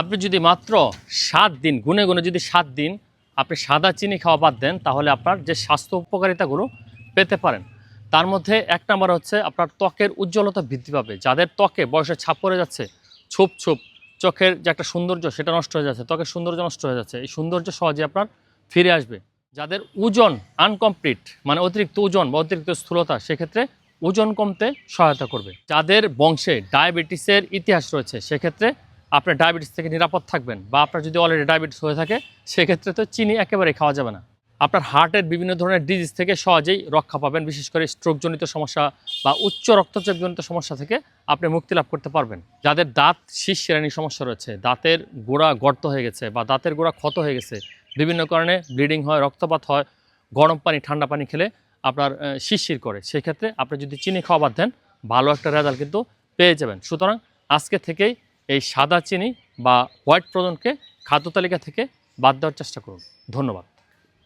আপনি যদি মাত্র সাত দিন, গুনে গুনে যদি সাত দিন আপনি সাদা চিনি খাওয়া বাদ দেন, তাহলে আপনার যে স্বাস্থ্য উপকারিতাগুলো পেতে পারেন। তার মধ্যে এক নম্বর হচ্ছে আপনার ত্বকের উজ্জ্বলতা বৃদ্ধি পাবে। যাদের ত্বকে বয়সে ছাপ পড়ে যাচ্ছে, ছুপ ছুপ, চোখের যে একটা সৌন্দর্য সেটা নষ্ট হয়ে যাচ্ছে, ত্বকের সৌন্দর্য নষ্ট হয়ে যাচ্ছে, এই সৌন্দর্য সহজে আপনার ফিরে আসবে। যাদের ওজন আনকমপ্লিট মানে অতিরিক্ত ওজন বা অতিরিক্ত স্থূলতা, সেক্ষেত্রে ওজন কমতে সহায়তা করবে। যাদের বংশে ডায়াবেটিসের ইতিহাস রয়েছে, সেক্ষেত্রে আপনার ডায়াবেটিস থেকে নিরাপদ থাকবেন বা আপনার যদি অলরেডি ডায়াবেটিস হয়ে থাকে, সেক্ষেত্রে তো চিনি একেবারে খাওয়া যাবে না। আপনার হার্টের বিভিন্ন ধরনের ডিজিজ থেকে সহজেই রক্ষা পাবেন, বিশেষ করে স্ট্রোকজনিত সমস্যা বা উচ্চ রক্তচাপজনিত সমস্যা থেকে আপনি মুক্তি লাভ করতে পারবেন। যাদের দাঁত, শীষ শ্রেণি সমস্যা রয়েছে, দাঁতের গোড়া গর্ত হয়ে গেছে বা দাঁতের গোড়া ক্ষত হয়ে গেছে, বিভিন্ন কারণে ব্লিডিং হয়, রক্তপাত হয়, গরম পানি, ঠান্ডা পানি খেলে আপনার শিরশির করে। সেক্ষেত্রে আপনি যদি চিনি খাওয়া বাদ দেন, ভালো একটা রেজাল্ট কিন্তু পেয়ে যাবেন। সুতরাং আজকে থেকেই এই সাদা চিনি বা হোয়াইট প্রজনকে খাদ্য তালিকা থেকে বাদ দেওয়ার চেষ্টা করুন। ধন্যবাদ।